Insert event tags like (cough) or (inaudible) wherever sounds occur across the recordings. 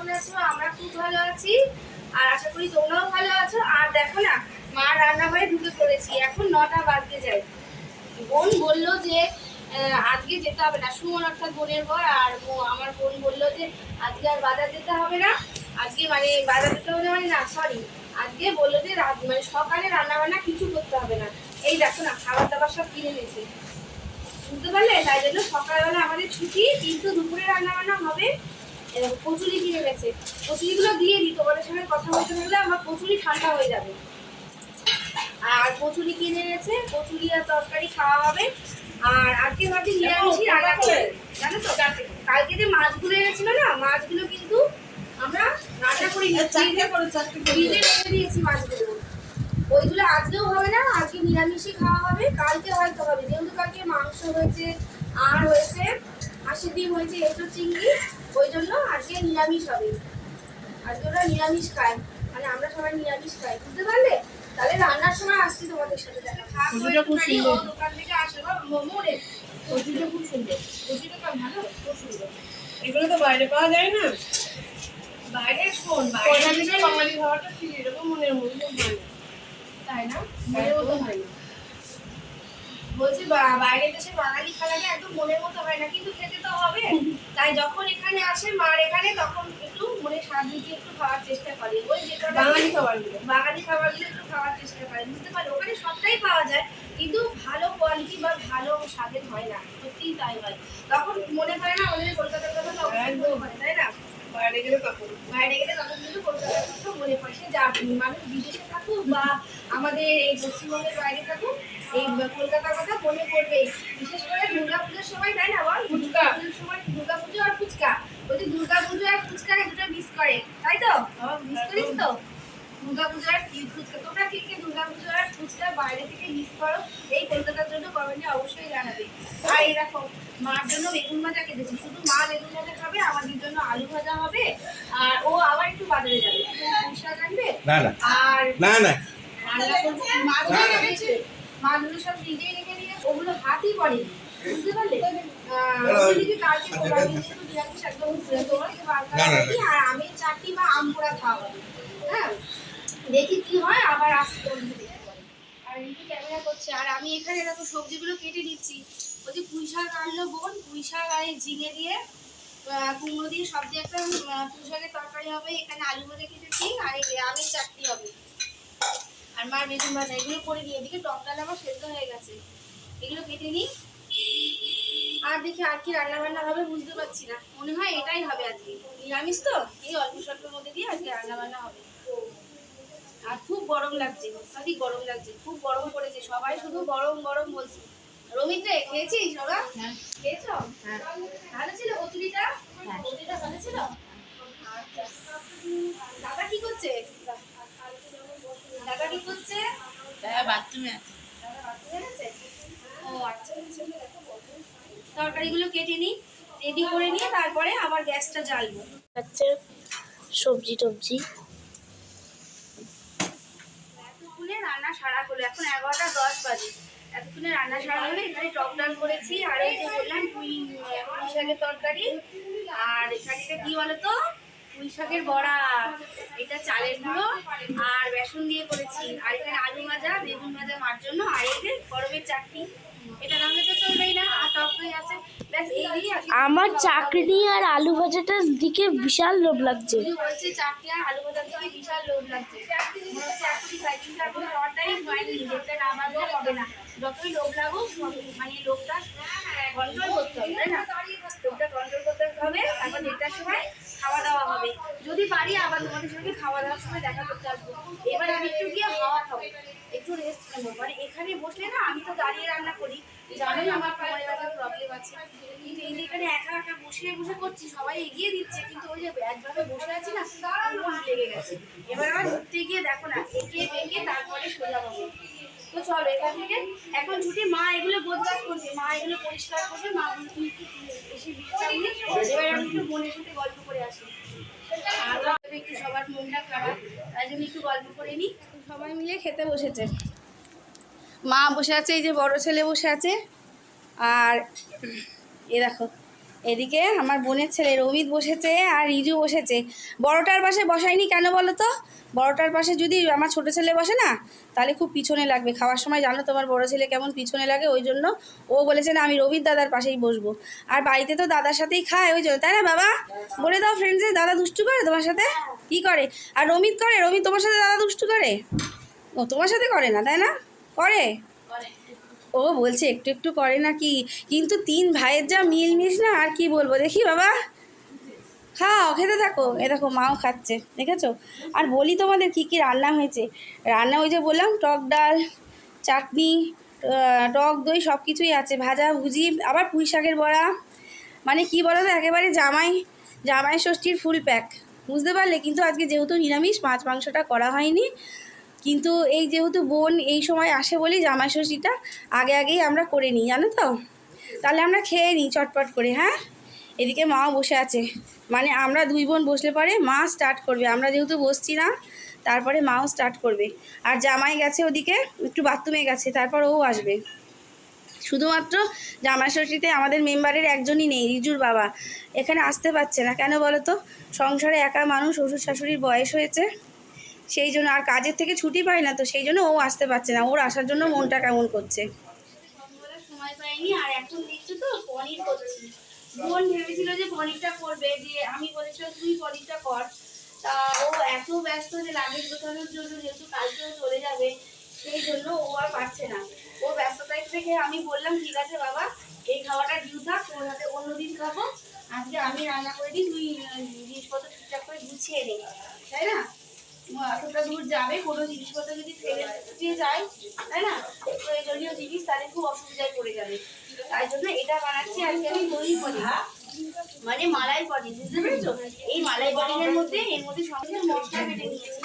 কেমন আছো? আমরা খুব ভালো আছি আর আশা করি তোমরাও ভালো আছো। আর দেখো না, মা রান্নাঘরে ঢুকে পড়েছি। এখন নটা বাজতে যায় বোন বলল যে আজকে যেতে হবে না। সুমন অর্থাৎ বোনের ঘর, আর আমার বোন বলল যে, আজকে আর বাজার যেতে হবে না। আজকে মানে বাজার যেতে হবে মানে না সরি আজকে বলল যে, রাত মানে সকালে রান্না বান্না কিছু করতে হবে না। এই দেখো না খাবার দাবার সব কিনে নিয়েছে। বুঝতে পারলে? তাই জন্য সকালবেলা আমাদের ছুটি, কিন্তু দুপুরে রান্না বান্না হবে। কচুরি কিনে গেছে। কচুরিগুলো দিয়ে দিই তোমাদের সঙ্গে কথা বলতে বললে আমার কচুরি ঠান্ডা হয়ে যাবে। আর কচুরি কিনে এনেছে কচুরি আর তরকারি খাওয়া হবে। আর আজকে ভাবছি নিরামিষই রান্না করব জানো তো কালকে যে মাছগুলো এনেছিল না মাছগুলো কিন্তু আমরা রান্না করি ফ্রিজে রেখে দিয়েছি মাছগুলো। ওইগুলো আজকেও হবে না আজকে নিরামিষই খাওয়া হবে। কালকে হয়তো হবে যেহেতু কালকে মাংস হয়েছে আর হয়েছে হাঁসের ডিম হয়েছে এঁচো চিংড়ি ওই জন্য আজকে নিরামিষ হবে। আজকে ওরা নিরামিষ খায় মানে আমরা সবাই নিরামিষ খাই বুঝতে পারলে? তাহলে রান্নার সময় আসছি তোমাদের সাথে দেখা। দোকান থেকে আসে বা মোমো রে। খুব সুন্দর। ভালো খুব সুন্দর। এগুলো তো বাইরে পাওয়া যায় না। বাইরে বাঙালি খাওয়াটা ঠিক এরকম মনের মতো হয় না। তাই না? মনের মতো হয় না। বলছি বা- বাইরের দেশে বাঙালি খানাটা একদম মনের মতো হয় না কিন্তু খেতে তো হবে। তাই যখন এখানে আসে মার এখানে তখন একটু মনে স্বাদ দিতে একটু খাওয়ার চেষ্টা করে। ওই যেটা বাঙালি খাবারগুলো। বাঙালি খাবারগুলো একটু খাওয়ার চেষ্টা করে। বুঝতে পারলে? ওখানে সবটাই পাওয়া যায় কিন্তু ভালো কোয়ালিটি বা ভালো স্বাদের হয় না। সত্যিই তাই হয়। তখন মনে হয় না আমাদের কলকাতার কথা তো অবশ্যই মনে হয়, তাই না? বাইরে গেলে তখন। বাইরে গেলে তখন কিন্তু কলকাতার কথা মনে পড়ে। সে যা মানুষ বিদেশে থাকুক বা আমাদের এই পশ্চিমবঙ্গের বাইরে থাকুক এই কলকাতার কথা মনে পড়বে। বিশেষ করে দুর্গা পুজোর সময় তাই না বল? দুর্গা পুজোর সময় দুর্গা পুজো আর ফুচকা। বলছি দুর্গা পুজো আর ফুচকাকে দুটো মিস করে তাই তো? মিস করিস তো? দুর্গা পুজো আর কি ফুচকা? তোমরা কে কে দুর্গা পুজো আর ফুচকা বাইরে থেকে মিস করো এই কলকাতার জন্য কমেন্টে অবশ্যই জানাবে। আর দেখো মার জন্য বেগুন ভাজা কেটেছি। শুধু মা বেগুন ভাজা খাবে আমাদের জন্য আলু ভাজা হবে আর ও আবার একটু বাজারে যাবে। শাক না না। আর না না। রান্না মাছগুলো সব নিজেই রেখে দিয়ে ওগুলো হাতই বুঝতে পারলে? আর আমের চাটনি বা আম পোড়া খাওয়া হ্যাঁ দেখি কি হয় আবার আসতে বলতে দেখতে পারি। আর রিতু ক্যামেরা করছে আর আমি এখানে দেখো সবজিগুলো কেটে দিচ্ছি ওই যে পুঁই শাক আনলো বোন পুঁই শাক আর ঝিঙে দিয়ে কুমড়ো দিয়ে সব দিয়ে একটা পুঁই শাকের তরকারি হবে এখানে আলু ভাজা কেটেছি আর আমের চাটনি হবে। আর মার বেগুন ভাজা এগুলো করে নিই এদিকে টক ডাল আমার সেদ্ধ হয়ে গেছে। এগুলো কেটে নিই। আর দেখি আর কি রান্না বান্না হবে বুঝতে পারছি না। মনে হয় এটাই হবে আজকে। নিরামিষ তো? এই অল্প স্বল্পের মধ্যে দিয়ে আজকে রান্না বান্না হবে। আর খুব গরম লাগছে। অত্যাধিক গরম লাগছে। খুব গরম পড়েছে। সবাই শুধু গরম গরম বলছে। রমিত্রে খেয়েছিস ওরা খেয়েছ? ভালো ছিল কচুরিটা? কচুরিটা ভালো ছিল? আচ্ছা। দাদা কি করছে? দাদা কি করছে বাথরুমে আছে ও আচ্ছা তরকারিগুলো কেটে নিই রেডি করে নিয়ে তারপরে আবার গ্যাসটা জ্বালবো। হচ্ছে সবজি টবজি। এতক্ষণে রান্না সারা হলো এখন এগারোটা দশ বাজে। এতক্ষণে রান্না সারা হলো এখানে টক ডাল করেছি আর এই যে বললাম পুঁই শাকের তরকারি। আর এখানে এটা কি বলতো? পুঁই শাকের বড়া এটা চালের গুঁড়ো আর বেসন দিয়ে করেছি। আর এখানে আলু ভাজা বেগুন ভাজা মার জন্য আর যে গরমের চাটনি। এটা হলে তো চলবেই না আর টক দই আছে। ব্যাস এই দিয়েই আমার চাকরি আর আলু ভাজাটার দিকে বিশাল লোভ লাগছে। দিদি বলছে চাটনি আর আলু ভাজার দিকে বিশাল লোভ লাগছে। হবে না। যতই লোভ লাগুক মানে লোভটা কন্ট্রোল করতে হবে তাই না? লোভটা কন্ট্রোল করতে হবে তারপর দেড়টার সময় খাওয়া দাওয়া হবে। যদি পারি আবার তোমাদের সঙ্গে খাওয়া দাওয়ার সময় দেখা করতে আসব। এবার আমি একটু গিয়ে হাওয়া খাব। একটু রেস্ট নেব। মানে এখানে বসলে না, আমি তো দাঁড়িয়ে রান্না করি। জানোই আমার কোমরে ব্যথার প্রবলেম আছে। কিন্তু এই যে এখানে একা একা বসে বসে করছি, সবাই এগিয়ে দিচ্ছে। কিন্তু ওই যে একভাবে বসে আছি না পুরো লেগে গেছে। এবার আমার ঘুরতে গিয়ে দেখো না এগিয়ে বেঁকে তারপরে সোজা পাবো তো চলো এখান থেকে। এখন ছুটি মা এগুলো গোজগাছ করবে। মা এগুলো পরিষ্কার করবে। মা এবার আমি একটু বোনের সাথে গল্প করে আসি। আর একটু সবার মনটা খারাপ তাই জন্য একটু গল্প করে নিই সবাই মিলে খেতে বসেছে। মা বসে আছে এই যে বড় ছেলে বসে আছে। আর এ দেখো এদিকে আমার বোনের ছেলে রমিত বসেছে আর রিজু বসেছে। বড়টার পাশে বসায়নি কেন বলো তো? বড়টার পাশে যদি আমার ছোট ছেলে বসে না, তাহলে খুব পিছনে লাগবে। খাওয়ার সময় জানো তোমার বড় ছেলে কেমন পিছনে লাগে, ওই জন্য ও বলেছে না, আমি রবির দাদার পাশেই বসবো। আর বাড়িতে তো দাদার সাথেই খায়, ওই জন্য। তাই না বাবা? বলে দাও ফ্রেন্ডসে দাদা দুষ্টু করে তোমার সাথে? কি করে? আর রমিত করে? রমিত তোমার সাথে দাদা দুষ্টু করে? ও তোমার সাথে করে না, তাই না? করে। ও বলছে, একটু একটু করে নাকি? কিন্তু তিন ভাইয়ের যা মিলমিশ না, আর কি বলব? দেখি বাবা। খাও খেতে থাকো। এ দেখো, মাও খাচ্ছে। দেখেছ? আর বলি তোমাদের কি কি রান্না হয়েছে? রান্না ওই যে বললাম, টক ডাল, চাটনি টক দই সব কিছুই আছে। ভাজা, ভুজি, আবার পুঁই শাকের বড়া। মানে কি বলো তো, একেবারে জামাই জামাই ষষ্ঠীর ফুল প্যাক বুঝতে পারলে? কিন্তু আজকে যেহেতু নিরামিষ, মাছ মাংসটা করা হয়নি। কিন্তু এই যেহেতু বোন এই সময় আসে বলি জামাই ষষ্ঠীটা আগে আগেই আমরা করে নিই, জানো তো? তাহলে আমরা খেয়ে নিই চটপট করে হ্যাঁ? এদিকে মাও বসে আছে। মানে আমরা দুই বোন বসলে পরে মা স্টার্ট করবে, আমরা যেহেতু বসছি না, তারপরে মাও স্টার্ট করবে। আর জামাই গেছে ওদিকে, একটু বাথরুমে গেছে, তারপর ও আসবে। শুধুমাত্র জামাই ষষ্ঠীতে আমাদের মেম্বারের একজনই নেই, রিজুর বাবা। এখানে আসতে পারছে না, কেন বলো তো? সংসারে একা মানুষ, শ্বশুর শাশুড়ির বয়স হয়েছে। সেই জন্য আর কাজের থেকে ছুটি পায় না, তো সেই জন্য ও আসতে পারছে না। ওর আসার জন্য মনটা কেমন করছে? সময় পাইনি আর এখন তো, পনির বোন ভেবেছিল যে পনিরটা করবে, যে আমি তুই কর। তা ও এত ব্যস্ত যে জন্য যেহেতু কালকেও চলে যাবে, সেই জন্য ও আর পারছে না। ও থেকে আমি বললাম, ঠিক আছে বাবা, এই খাওয়াটা তোর হাতে অন্যদিন খাব। আজকে আমি রান্না করে দিই, তুই জিনিসপত্র ঠিকঠাক করে গুছিয়ে নে। তাই না? এতটা দূর যাবে, কোনো জিনিসপত্র যদি ফেলে যায়, তাই না? প্রয়োজনীয় জিনিস, তাহলে খুব অসুবিধায় পড়ে যাবে। তাই জন্য এটা বানাচ্ছি আজকে আমি দই পনির মানে মালাই পনির বুঝতে পেরেছ? এই মালাই পনিরের মধ্যে, এর মধ্যে সঙ্গে মশলা বেটে নিয়েছি।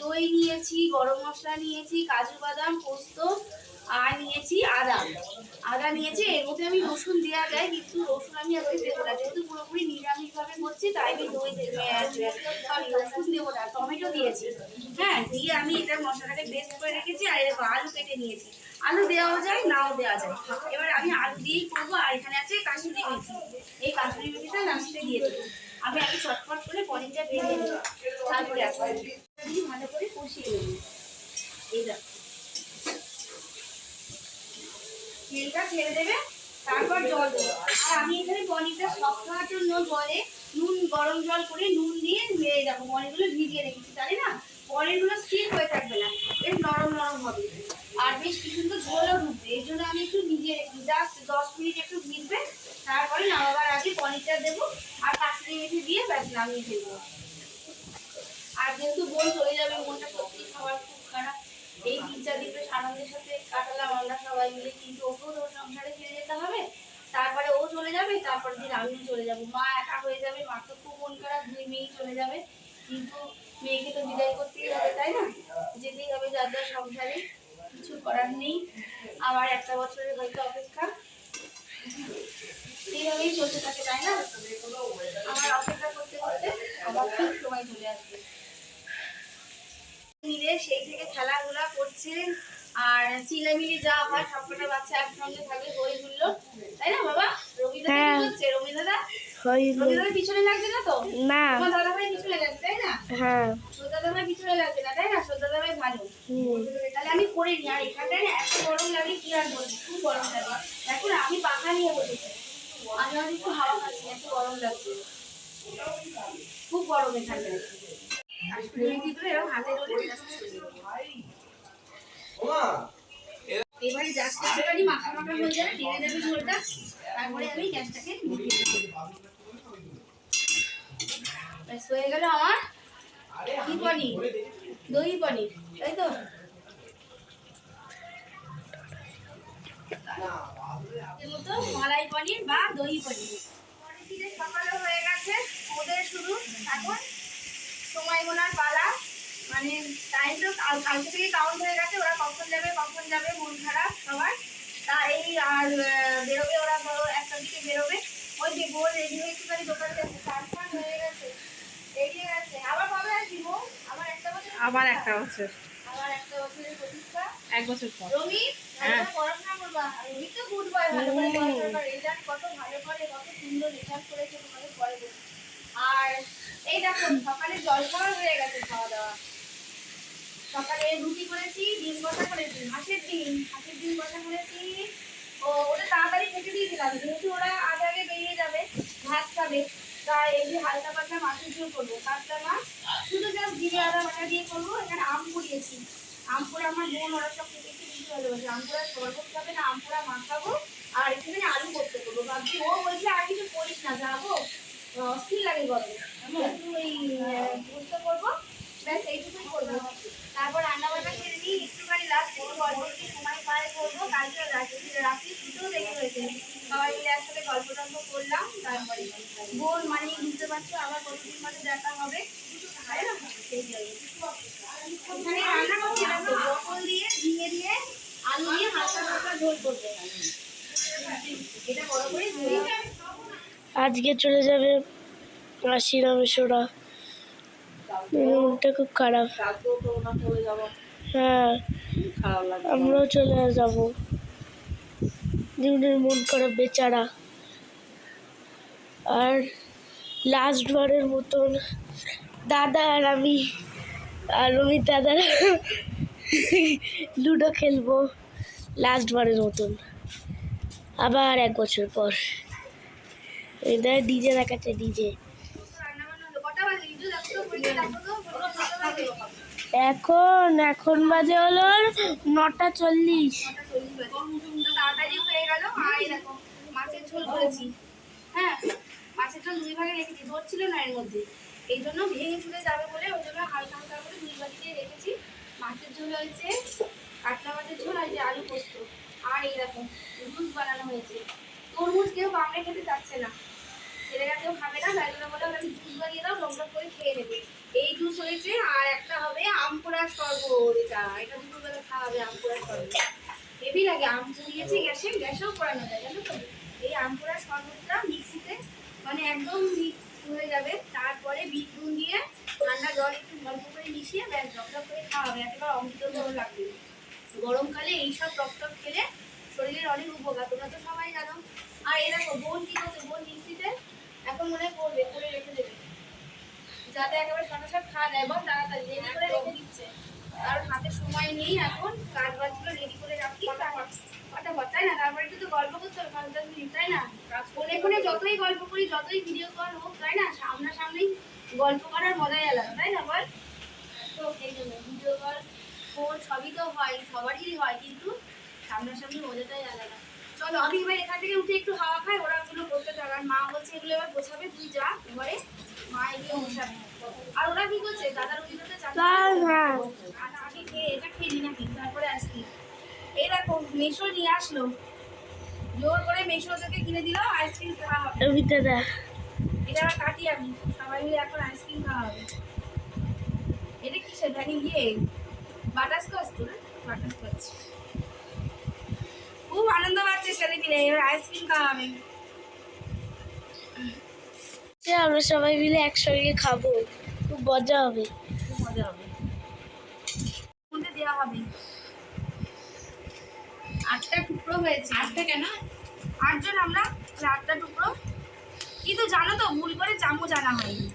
দই নিয়েছি, গরম মশলা নিয়েছি, কাজু বাদাম, পোস্ত, আর নিয়েছি আদা। আদা নিয়েছি, এর মধ্যে আমি রসুন দেওয়া যায়, কিন্তু রসুন আমি আজকে দেবো না। যেহেতু পুরোপুরি নিরামিষভাবে করছি, তাই আমি দই সরি রসুন দেবো না টমেটো দিয়েছি হ্যাঁ দিয়ে আমি এটা মশলাটাকে বেস্ট করে রেখেছি আর এরকম আলু কেটে নিয়েছি। আলু দেওয়াও যায়, নাও দেওয়া যায়। এবার আমি আলু দিয়েই করব, আর এখানে আছে কাসুরি মেথি। এই কাসুরি মেথিটা লাস্টে দিয়ে দেবো। আমি আগে চটপট করে পনিরটা ভেজে নেব। তারপরে আসব ভালো করে কষিয়ে নেব। এই তেলটা ছেড়ে দেবে, তারপর জল দেবে। আর আমি এখানে পনিরটা সফট হওয়ার জন্য জলে নুন, গরম জল করে নুন দিয়ে মেরে দেখো, পনিরগুলো ভিজিয়ে রেখেছি তাই না? পনিরগুলো স্টিক হয়ে থাকবে না, বেশ নরম নরম হবে। আর বেশ কি সুন্দর ঝোলও ঢুকবে, এর জন্য আমি একটু ভিজিয়ে রেখেছি জাস্ট দশ মিনিট একটু ভিজবে, তারপরে নামাবার আগে পনিরটা দেবো, আর কাশ্মীরি মেথি দিয়ে ব্যাস নামিয়ে ফেলব আর যেহেতু বোন চলে যাবে মনটা সত্যি খাবার খুব খারাপ। এই তিন চার দিন বেশ সাথে কাটালাম আমরা সবাই মিলে, কিন্তু ওকেও তো সংসারে ফিরে যেতে হবে। তারপরে ও চলে যাবে তারপরে দিন আমিও চলে যাব। মা একা হয়ে যাবে মা তো খুব মন খারাপ, দুই মেয়েই চলে যাবে। কিন্তু মেয়েকে তো বিদায় করতেই হবে তাই না? যেতেই হবে যার যার সংসারে কিছু করার নেই। আবার একটা বছরের হয়তো অপেক্ষা। এইভাবেই চলতে থাকে তাই না? আমার অপেক্ষা করতে করতে আমার খুব সময় চলে আসবে। মিলে সেই থেকে খেলাধুলা করছে আর চিলামিলি যা হয় সবকটা বাচ্চা একসঙ্গে থাকে হই হুল্লো তাই না বাবা? রবি দাদা। কি রবি দাদা রবি দাদা পিছনে লাগছে না তো? না। তোমার দাদা ভাই পিছনে লাগছে? না হ্যাঁ। দাদা ভাই পিছনে লাগছে না তাই না? শ্রদ্ধা দাদা ভালো তাহলে আমি করে নিই। আর এখানটায় না এত গরম লাগে কি আর বলব? খুব গরম লাগে। দেখো না আমি পাখা নিয়ে বসেছি। আমি আজ একটু হাওয়া খাচ্ছি এত গরম লাগছে। খুব গরম এখানটায়। এবারে জাস্ট একটুখানি মাখা মাখা হয়ে যাবে টেনে যাবে ঝোলটা। তারপরে আমি গ্যাসটাকে দেবো হয়ে গেল আমার পনির দই পনির তাই তো? মতো মালাই পনির বা দই পনির। পনির সকালে হয়ে গেছে ওদের শুরু এখন সময় গোনার পালা। মানে টাইম তো কাল- কালকে থেকে কাউন্ট হয়ে গেছে ওরা কখন যাবে কখন যাবে মন খারাপ সবার। তা এই আর আহ, বেরোবে ওরা ধরো একটা দিকে বেরোবে। ওই যে গোল রেডি হয়ে একটুখানি দোকানে চার গেছে রেডি হয়ে গেছে। আবার একটা বছর। এক বছর পর। হ্যাঁ। আর এই দেখো সকালে জল খাওয়া হয়ে গেছে খাওয়া দাওয়া। সকালে রুটি করেছি ডিম কষা করেছি। হাঁসের ডিম হাঁসের ডিম কষা করেছি। ও ওটা তাড়াতাড়ি খেতে দিয়েছিলাম যেহেতু ওরা আগে আগে বেরিয়ে যাবে ভাত খাবে। তাই এই হালকা পাতলা মাছের ঝোল করব কাতলা মাছ, শুধু জাস্ট জিরে আদা বাটা দিয়ে করব, এখানে আম পুড়িয়েছি আম পোড়া আমার বোন, ওরা সব খেতে খেতে বেশি ভালোবাসে। আম পোড়া শরবত খাবে না, আম পোড়া মাখাবো, আর একটুখানি আলু করতে করব। ভাবছি ও বলছে, আর কিছু করিস না, যাব। অস্থির লাগে গরমে একটু ওই বুঝতে করব, ব্যাস এইটুকুই করব। তারপর রান্না বান্না ছেড়ে দিই একটুখানি লাস্ট একটু গল্প একটু সময় পায়ে করব। কালকে রাত্রি রাত্রি দুটো দেখে হয়েছে সবাই মিলে একসাথে গল্প টল্প করলাম তারপরে বোন মানে বুঝতে পারছ আবার কতদিন দেখা হবে? তাই না? সেই জন্য। ওখানে রান্না করছিলাম তো পটল দিয়ে ঝিঙে দিয়ে আলু দিয়ে হালকা হালকা ঝোল করব এটা বড় করে আজকে চলে যাবে মাসি রমেশরা মনটা খুব খারাপ। হ্যাঁ আমরাও চলে যাব। দিনের মন খারাপ বেচারা। আর লাস্ট বারের মতন দাদা আর আমি, আর রমি দাদার (laughs) লুডো খেলব লাস্ট বারের মতন। আবার এক বছর পর। এটা ডিজে দেখাচ্ছে ডিজে এখন এখন বাজে হলো নটা চল্লিশ। হয়ে গেল, আর দেখো, মাছের ঝোল করেছি। হ্যাঁ মাছের ঝোল দুই ভাগে রেখেছি ঝোল ছিল না এর মধ্যে। এই জন্য ভেঙে চুলে যাবে বলে ওই জন্য হালকা হালকা করে দুই ভাগে রেখেছি। মাছের ঝোল হয়েছে, কাতলা মাছের ঝোল যে আলু পোস্ত। আর এই দেখো জুস বানানো হয়েছে। তরমুজ কেউ বামড়ে খেতে চাচ্ছে না। ছেলেরা কেউ খাবে না, তাই জন্য বলে আমি জুস বানিয়ে দাও লঙ্কা করে খেয়ে নেবে। এই জুস হয়েছে, আর একটা হবে আম পোড়ার শরবত। এটা এটা দুপুরবেলা খাওয়া হবে আম পোড়ার শরবত। হেভি লাগে আম পুড়িয়েছি গ্যাসে, গ্যাসেও পড়ানো যায়, জানো তো? এই আম পোড়ার শরবতটা মিক্সিতে মানে একদম মিক্স হয়ে যাবে। তারপরে বিট নুন দিয়ে ঠান্ডা জল একটু অল্প করে মিশিয়ে ব্যাস ডকডক করে খাওয়া হবে। একেবারে অমৃত ভালো লাগবে। গরমকালে এইসব টকটক খেলে শরীরের অনেক উপকার, তোমরা তো সবাই জানো। আর এই দেখো, বোন কি করছে বোন মিক্সিতে এখন মনে হয় করবে, করে রেখে দেবে। যাতে একেবারে শটাশট খাওয়া যায় এবং তাড়াতাড়ি রেডি করে রেখে দিচ্ছে। কারণ হাতে সময় নেই এখন কাজ বাজগুলো রেডি করে রাখি তারপর ফটাফট তাই না? তারপরে একটু তো গল্প করতে হবে পাঁচ দশ মিনিট তাই না? ফোনে ফোনে যতই গল্প করি যতই ভিডিও কল হোক তাই না? সামনাসামনি গল্প করার মজাই আলাদা তাই না বল? তো সেই জন্য ভিডিও কল ফোন সবই তো হয় সবারই হয় কিন্তু সামনাসামনি মজাটাই আলাদা। চলো আমি এবার এখান থেকে উঠে একটু হাওয়া খাই ওরা ওগুলো করতে থাক। আর মা বলছে এগুলো এবার গোছাবে তুই যা এবারে মা এগুলো গোছাবে আর ওরা কি করছে? দাদার ওদিকে হ্যাঁ। আগে খেয়ে এটা খেলি নাকি তারপরে এই দেখো মেশো নিয়ে আসলো। জোর করে মেশো কিনে দিল আইসক্রিম খাওয়া হবে। এটা কাটি আমি সবাই মিলে এখন আইসক্রিম খাওয়া হবে। এটা ইয়ে বাটারস্কচ তো না? বাটারস্কচ খুব আনন্দ পাচ্ছে ছেলে মিলে এবার আইসক্রিম খাওয়া হবে। আমরা সবাই মিলে একসঙ্গে খাব। খুব মজা হবে। খুব মজা হবে। মধ্যে দেওয়া হবে আটটা টুকরো হয়েছে। আটটা কেন? আটজন আমরা তাহলে আটটা টুকরো। কিন্তু জানো তো ভুল করে চামচ আনা হয়নি।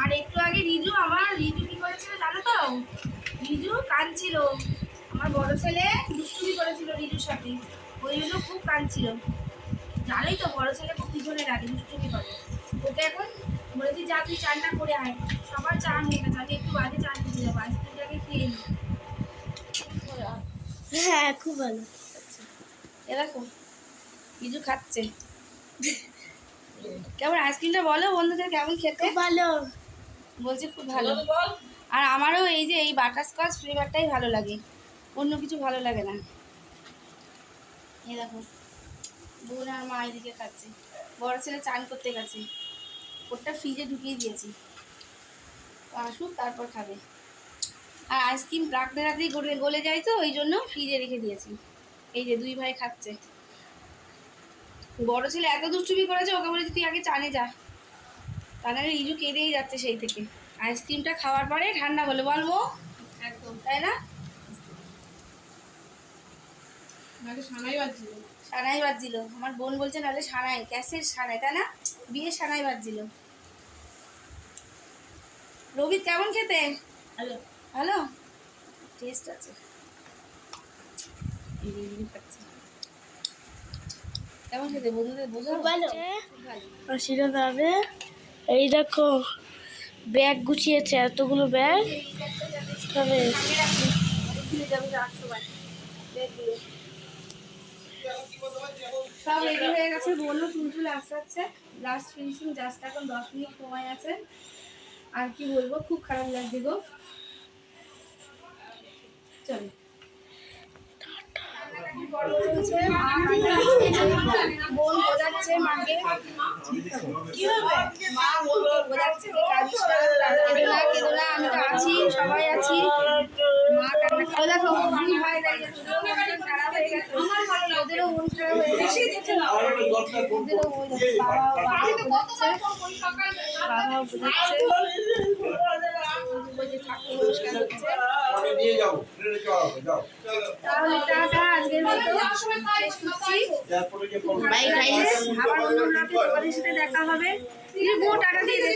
আর একটু আগে রিজু আমার রিজু কি করেছিল জানো তো? রিজু কাঁদছিল। আমার বড় ছেলে দুষ্টুমি করেছিল রিজুর সাথে। ওই জন্য খুব কাঁদছিল জানোই তো বড় ছেলে খুব পিছনে রাখে দুষ্টুমি করে ওকে এখন বলেছি যা তুই চানটা করে আয়। সবার চান হয়ে গেছে আমি একটু বাদে চান খেতে যাব আইসক্রিমটাকে খেয়ে নিই হ্যাঁ খুব ভালো। এ দেখো কিছু খাচ্ছে। (laughs) কেমন আইসক্রিমটা বলো বন্ধুদের কেমন খেতে? ভালো। বলছে খুব ভালো। বল। আর আমারও এই যে এই বাটারস্কচ ফ্লেভারটাই ভালো লাগে। অন্য কিছু ভালো লাগে না। দেখো। বোন আর মা এদিকে খাচ্ছে। বড় ছেলে চান করতে গেছে। ওটা ফ্রিজে ঢুকিয়ে দিয়েছি। আসুক তারপর খাবে। আর আইসক্রিম রাখতে রাখতেই গলে গলে যায় তো ওই জন্য ফ্রিজে রেখে দিয়েছি। এই যে দুই ভাই খাচ্ছে। বড় ছেলে এত দুষ্টুমি করেছে ওকে বলেছি তুই আগে চানে যা। তা নাহলে রিজু কেঁদেই যাচ্ছে সেই থেকে। আইসক্রিমটা খাওয়ার পরে ঠান্ডা হলো বলব একদম। তাই না নাকি সানাই বাজছিল। আমার বোন বলছে নাহলে সানাই ক্যাসের সানাই তাই না? বিয়ের সানাই বাজছিল। রবি কেমন খেতে? হ্যালো ভালো? টেস্ট আছে। কেমন খেতে? বন্ধুদের বোঝো ভালো। ভালো। যাবে এই দেখো ব্যাগ গুছিয়েছে এতগুলো ব্যাগ। তবে সব রেডি হয়ে গেছে, বলল চুলচুল আসতে আসছে লাস্ট ফিনিশিং জাস্ট এখন দশ মিনিট সময় আছে। আর কি বলব, খুব খারাপ লাগছে গো। চলো। বোন বোঝাচ্ছে মাকে মা বোঝাচ্ছে যে কাঁদিস আমি তো সবাই আছি মা কান্না ভাই দাঁড়িয়ে মন হয়ে মন হয়ে মন বোঝাচ্ছে ঠাকুর নমস্কার হচ্ছে। তাহলে টাটা আজকের মতো। আবার অন্য ব্লগে তোমাদের সাথে দেখা হবে। টাটা দিয়ে দে